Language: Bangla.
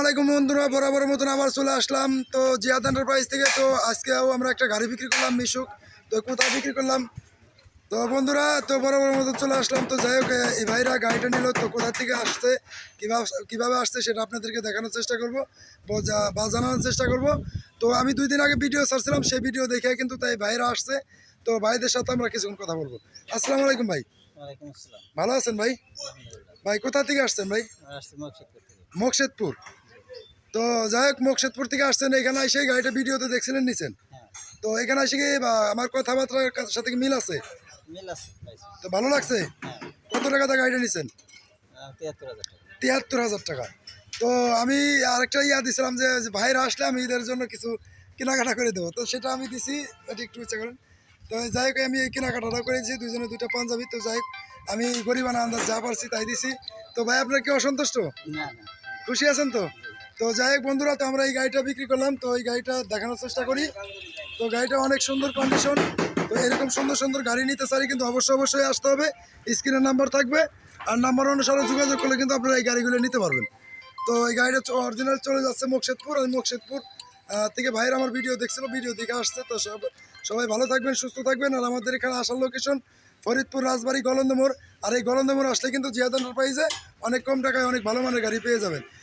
আলাইকুম বন্ধুরা বরাবর মতন আবার চলে আসলাম। তো জিয়াদ এন্টারপ্রাইজ থেকে তো আজকেও আমরা একটা গাড়ি বিক্রি করলাম মিশুক। তো কোথায় বিক্রি করলাম? তো বন্ধুরা তো বরাবর মতন চলে আসলাম। তো যাই হোক এই ভাইরা গাড়িটা নিল তো কোথা থেকে আসছে কীভাবে কীভাবে আসছে সেটা আপনাদেরকে দেখানোর চেষ্টা করব বা- জানানোর চেষ্টা করব। তো আমি দুই দিন আগে ভিডিও ছাড়ছিলাম সেই ভিডিও দেখে কিন্তু তাই ভাইরা আসছে। তো ভাইদের সাথে আমরা কিছুক্ষণ কথা বলব। আসসালামু আলাইকুম ভাই। ভালো আছেন ভাই? ভাই কোথা থেকে আসছেন ভাই? মোকশেদপুর তো যাই হোক মোকশেদপুর থেকে আসছেন এখানে এসে গাড়িটা ভিডিওতে দেখছিলেন নিছেন? হ্যাঁ। তো এখানে এসে কি আমার কথাবার্তার সাথে কি মিল আছে? তো ভালো লাগছে? হ্যাঁ। কত টাকা দিয়ে গাড়িটা নিছেন? তিয়াত্তর হাজার টাকা। তো আমি আরেকটা ইয়া দিছিলাম যে ভাইরা আসলে আমি এদের জন্য কিছু কেনাকাটা করে দেবো। তো সেটা আমি দিছি এটা একটু ইচ্ছা করেন। তো যাই হোক আমি এই কেনাকাটাটা করেছি দুজনে দুইটা পাঞ্জাবি। তো যাই হোক আমি গরিবানা আন্দাজ যা পারছি তাই দিছি। তো ভাই আপনার কি অসন্তুষ্ট? খুশি আছেন তো? তো যাই হোক বন্ধুরা, তো আমরা এই গাড়িটা বিক্রি করলাম। তো এই গাড়িটা দেখানোর চেষ্টা করি। তো গাড়িটা অনেক সুন্দর কন্ডিশন তো এরকম সুন্দর সুন্দর গাড়ি নিতে চাই কিন্তু অবশ্যই অবশ্যই আসতে হবে। স্ক্রিনের নাম্বার থাকবে। আর নাম্বার অনুসারে যোগাযোগ করলে কিন্তু আপনারা এই গাড়িগুলো নিতে পারবেন। তো এই গাড়িটা অরিজিনাল চলে যাচ্ছে মুকশেদপুর আর মুকশেদপুর থেকে ভাইয়ের আমার ভিডিও দেখছিল ভিডিও দেখে আসছে। তো সব সবাই ভালো থাকবেন, সুস্থ থাকবেন। আর আমাদের এখানে আসার লোকেশন ফরিদপুর রাজবাড়ি গলন্দমোড়। আর এই গলন্দমোড় আসলে কিন্তু জিয়াদ এন্টারপ্রাইজে অনেক কম টাকায় অনেক ভালো মানের গাড়ি পেয়ে যাবেন।